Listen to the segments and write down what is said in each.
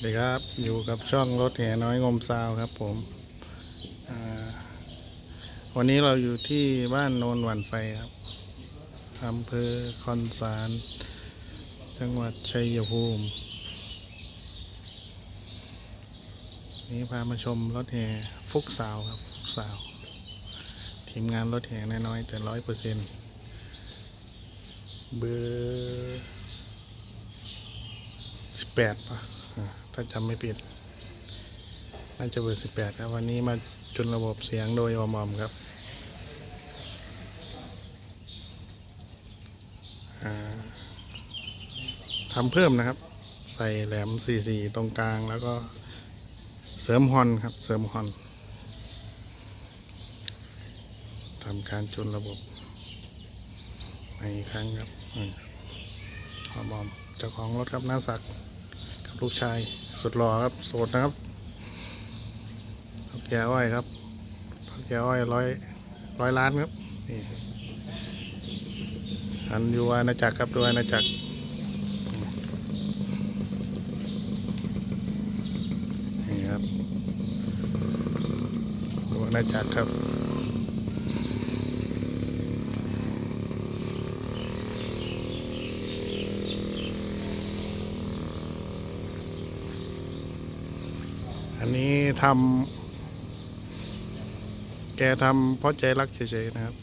สวัสดีครับอยู่กับช่องรถแห่น้อยงมซาวครับผมวันนี้เราอยู่ที่บ้านโนนหวันไฟครับอำเภอคอนสารจังหวัดชัยภูมินี่พามาชมรถแห่ฟุกสาวครับฟุกสาว ทีมงานรถแห่น้อยแต่ร้อยเปอร์เซ็นต์เบอร์สิบแปดป่ะ ถ้าจำไม่ผิด น่าจะเบอร์สิบแปดครับวันนี้มาจุนระบบเสียงโดยอมอมครับทำเพิ่มนะครับ ใส่แหลม44ตรงกลางแล้วก็เสริมฮอนครับ เสริมฮอนทำการจุนระบบใหม่อีกครั้งครับอมอมอมเจ้าของรถครับน้าศักดิ์กับลูกชาย สุดหล่อครับ โสดนะครับพักแกอ้อยครับพักแกอ้อยร้อยร้อยล้านครับนี่อันอยู่อาณาจักรครับดูอาณาจักรนี่ครับดูอาณาจักรครับ อันนี้ทำแกทำเพราะใจรักเฉยๆนะครับ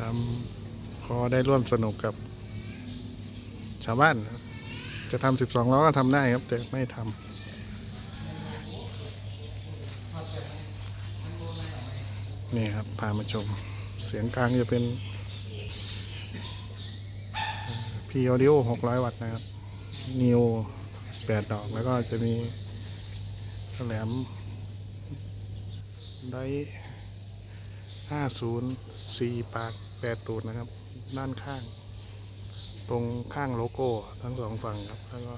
ทำพอได้ร่วมสนุกกับชาวบ้าน จะทำสิบสองล้อก็ทำได้ครับ แต่ไม่ทำนี่ครับ พามาชม เสียงกลางจะเป็นพีออดิโอหกร้อยวัตต์นะครับนิว แปดดอกแล้วก็จะมีแหลมได้ห้าศูนย์สี่ปากแปดตูดนะครับ ด้านข้าง ตรงข้างโลโก้ทั้งสองฝั่งครับ แล้วก็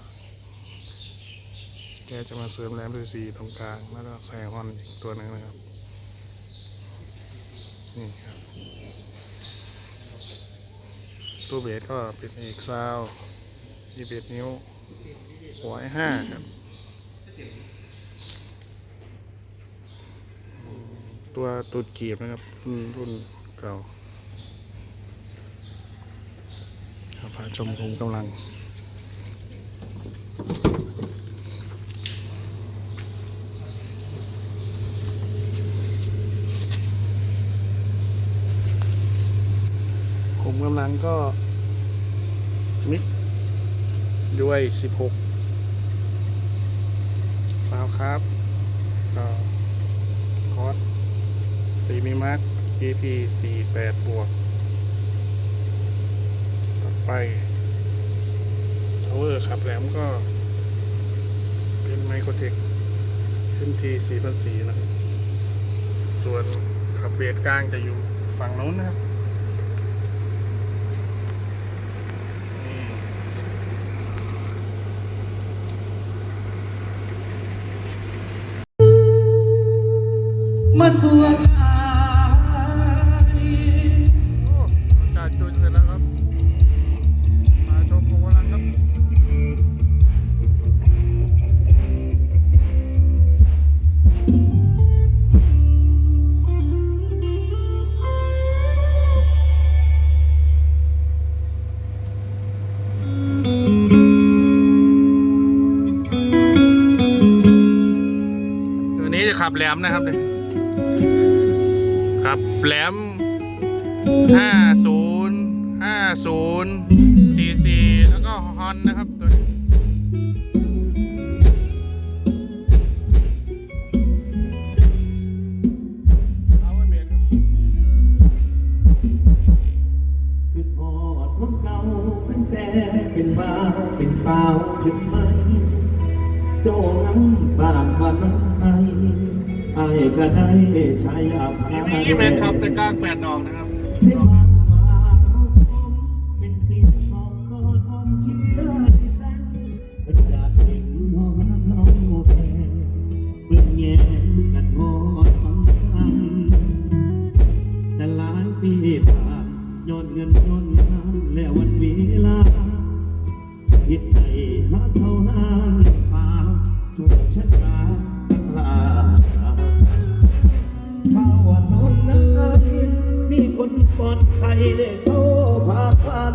แกจะมาเสริมแหลมสีตรงกลาง แล้วก็ใส่ฮอนอีกตัวหนึ่งนะครับ นี่ครับตู้เบสก็เป็นเอกซาวยี่สิบนิ้ว ไอ้ห้าครับ ตัวตูดกีบนะครับ รุ่นรุ่นเก่าครับพาชมคุมกำลังคุมกำลังก็มิกด้วย 16 ซาวครับก็คอสตีมีมาร์ก GP 48 บวก ต่อไปทาวเวอร์ขับแหลมก็ เป็นไมโครเทคขึ้นที4,400นะครับ ส่วนขับเบสกลางจะอยู่ฝั่งโน้นนะครับ มาสวดอายโอ้จ่าจุนเสร็จแล้วครับ มาชมโคกำลังครับ ตัวนี้จะขับแหลมนะครับเนี่ยับแหลมห้าศูนย์ห้าศูนย์ซีซีแล้วก็ฮอนนะครับตัวนี้เป็นบ่าเป็นสาวถึงไหมโจงังบ้านวันไอ ไอก็ได้ใช้อภัยมีเป็นครับแต่กลางแปดดอกนะครับที่ผ่านมาเขาสมเป็นสิ่งสองคนอ่อนเชื่อที่แต่เป็นอยากเห็นน้องน้องแพ้เบิ่งแย่กันหอดฟังฟังแต่หลายปีผ่านย้อนเงินย้อนงานและวันเวลาคิด ได้เข้าพาพัน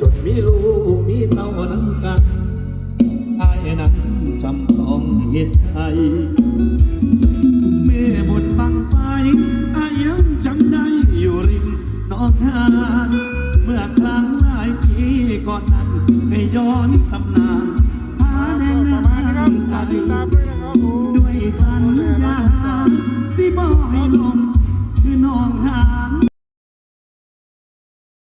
จนมีลูกมีเต้าน้ำกันอายนั้นจำต้องเหตุไทยเมื่อบนบังไปอายยังจำได้อยู่ริมหนองหานเมื่อครั้งหลายปีก่อนนั้นให้ย้อนตำนานพาแดงประมาณนี้ครับฝากติดตามด้วยนะครับผมด้วยสัญญาสิบ่ให้ลงคือน้องหาน